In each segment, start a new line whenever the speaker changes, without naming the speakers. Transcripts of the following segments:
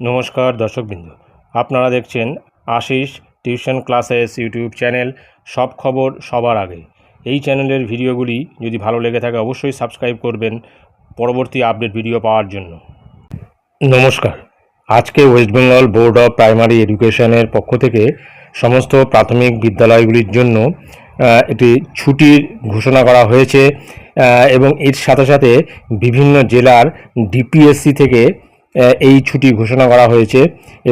নমস্কার দর্শকবৃন্দ। আপনারা দেখছেন Ashis tuition classes YouTube channel সব খবর সবার আগে। এই চ্যানেলের ভিডিওগুলি যদি ভালো লেগে থাকে অবশ্যই সাবস্ক্রাইব করবেন পরবর্তী আপডেট ভিডিও পাওয়ার জন্য। নমস্কার। আজকে West Bengal board of primary এডুকেশনের পক্ষ থেকে সমস্ত প্রাথমিক বিদ্যালয়গুলির জন্য একটি ছুটির ঘোষণা করা হয়েছে এবং এর সাথে সাথে বিভিন্ন জেলার ডিপিএসসি থেকে এই ছুটি ঘোষণা করা হয়েছে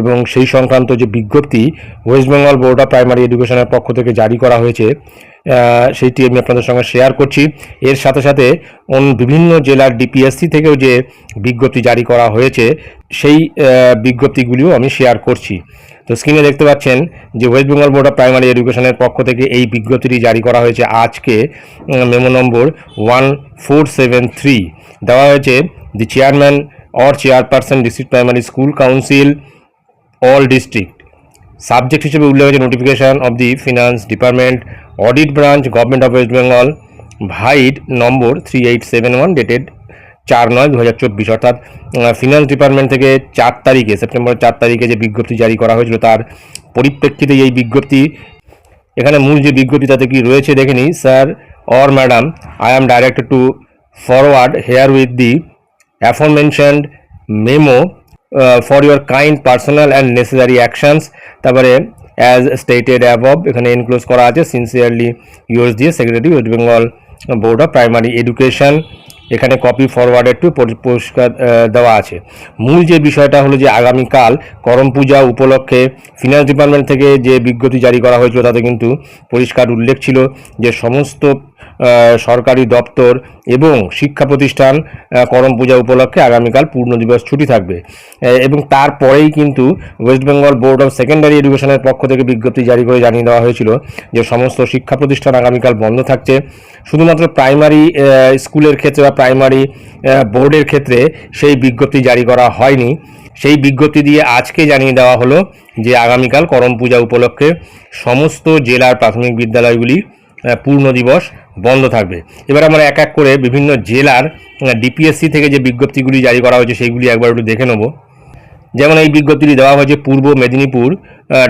এবং সেই সংক্রান্ত যে বিজ্ঞপ্তি West Bengal board of primary এডুকেশনের পক্ষ থেকে জারি করা হয়েছে সেইটি আমি আপনাদের সঙ্গে শেয়ার করছি। এর সাথে সাথে অন্য বিভিন্ন জেলার ডিপিএসসি থেকেও যে বিজ্ঞপ্তি জারি করা হয়েছে, সেই বিজ্ঞপ্তিগুলিও আমি শেয়ার করছি। তো স্ক্রিনে দেখতে পাচ্ছেন যে West Bengal board of primary এডুকেশনের পক্ষ থেকে এই বিজ্ঞপ্তিটি জারি করা হয়েছে আজকে memo number one four seven three দেওয়া হয়েছে the chairman or chairperson district primary school council all district subject হিসেবে উল্লেখ হয়েছে notification of the finance department audit branch government of West Bengal vide number three eight seven one dated চার নয় দু হাজার চব্বিশ। অর্থাৎ ফিনান্স ডিপার্টমেন্ট থেকে চার তারিখে সেপ্টেম্বর চার তারিখে যে বিজ্ঞপ্তি জারি করা হয়েছিল, তার পরিপ্রেক্ষিতে এই বিজ্ঞপ্তি, এখানে মূল যে বিজ্ঞপ্তি তাতে কি রয়েছে দেখে নিই sir or madam I am directed to forward herewith the aforementioned memo for your kind personal and necessary actions তারপরে অ্যাজ স্টেটেড অ্যাবভ এখানে ইনক্লোজ করা আছে সিনসিয়ারলি ইউএস দিয়ে secretary West Bengal board of primary education এখানে copy ফরওয়ার্ডের to পরিষ্কার ah, দেওয়া আছে। মূল যে বিষয়টা হলো যে আগামীকাল করম পূজা উপলক্ষে ফিনান্স ডিপার্টমেন্ট থেকে যে বিজ্ঞপ্তি জারি করা হয়েছিল তাতে কিন্তু পরিষ্কার উল্লেখ ছিল যে সমস্ত সরকারি দপ্তর এবং শিক্ষা প্রতিষ্ঠান করম পূজা উপলক্ষে আগামীকাল পূর্ণ দিবস ছুটি থাকবে। এবং তারপরেই কিন্তু West Bengal board of secondary এডুকেশনের পক্ষ থেকে বিজ্ঞপ্তি জারি করে জানিয়ে দেওয়া হয়েছিল যে সমস্ত শিক্ষা প্রতিষ্ঠান আগামীকাল বন্ধ থাকছে। শুধুমাত্র প্রাইমারি স্কুলের ক্ষেত্রে বা প্রাইমারি বোর্ডের ক্ষেত্রে সেই বিজ্ঞপ্তি জারি করা হয়নি। সেই বিজ্ঞপ্তি দিয়ে আজকে জানিয়ে দেওয়া হলো যে আগামীকাল করম পূজা উপলক্ষে সমস্ত জেলার প্রাথমিক বিদ্যালয়গুলি পূর্ণ দিবস বন্ধ থাকবে। এবার আমরা এক এক করে বিভিন্ন জেলার ডিপিএসসি থেকে যে বিজ্ঞপ্তিগুলি জারি করা হয়েছে সেইগুলি একবার একটু দেখে নেব। যেমন এই বিজ্ঞপ্তিটি দেওয়া হয়েছে পূর্ব মেদিনীপুর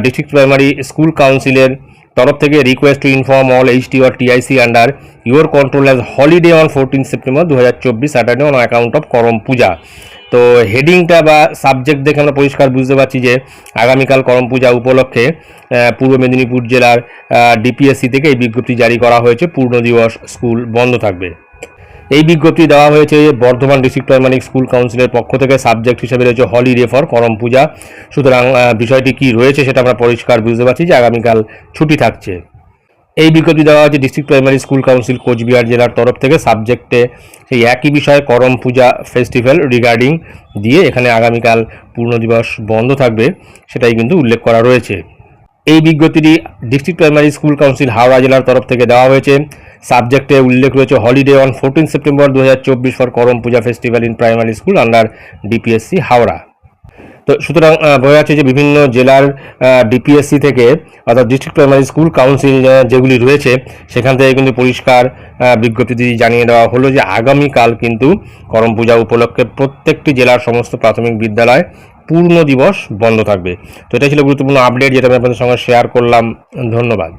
ডিস্ট্রিক্ট প্রাইমারি স্কুল কাউন্সিলের তরফ থেকে request to inform all H T or TIC under your control as holiday on fourteen September দু হাজার চব্বিশ Saturday on account of Karam Puja তো হেডিংটা বা সাবজেক্ট দেখে আমরা পরিষ্কার বুঝতে পারছি যে আগামীকাল করম পূজা উপলক্ষে পূর্ব মেদিনীপুর জেলার ডিপিএসসি থেকে এই বিজ্ঞপ্তি জারি করা হয়েছে। পূর্ণ দিবস স্কুল বন্ধ থাকবে। এই বিজ্ঞপ্তি দেওয়া হয়েছে বর্ধমান ডিস্ট্রিক্ট প্রাইমারি স্কুল কাউন্সিলের পক্ষ থেকে। সাবজেক্ট হিসেবে রয়েছে হলিডে ফর করম পূজা। সুতরাং বিষয়টি কি রয়েছে সেটা আমরা পরিষ্কার বুঝতে পারছি যে আগামীকাল ছুটি থাকছে। এই বিজ্ঞপ্তি দেওয়া হয়েছে district primary school council Cooch Behar জেলার তরফ থেকে। সাবজেক্টে সেই একই বিষয়ে করম পূজা ফেস্টিভ্যাল রিগার্ডিং দিয়ে এখানে আগামীকাল পূর্ণ দিবস বন্ধ থাকবে, সেটাই কিন্তু উল্লেখ করা রয়েছে। এই বিজ্ঞপ্তিটি district primary school council Howrah জেলার তরফ থেকে দেওয়া হয়েছে। সাবজেক্টে উল্লেখ রয়েছে হলিডে অন ফোরটিন সেপ্টেম্বর দু হাজার চব্বিশ for Karam puja festival in primary school under DPSC Howrah. তো সুতরাং বোঝা যাচ্ছে যে বিভিন্ন জেলার ডিপিএসসি থেকে, অর্থাৎ ডিস্ট্রিক্ট প্রাইমারি স্কুল কাউন্সিল যেগুলি রয়েছে, সেখান থেকে কিন্তু পরিষ্কার বিজ্ঞপ্তি জানিয়ে দেওয়া হলো যে আগামীকাল কিন্তু করম পূজা উপলক্ষে প্রত্যেকটি জেলার সমস্ত প্রাথমিক বিদ্যালয় পূর্ণ দিবস বন্ধ থাকবে। তো এটা ছিল গুরুত্বপূর্ণ আপডেট যেটা আমি আপনাদের সঙ্গে শেয়ার করলাম। ধন্যবাদ।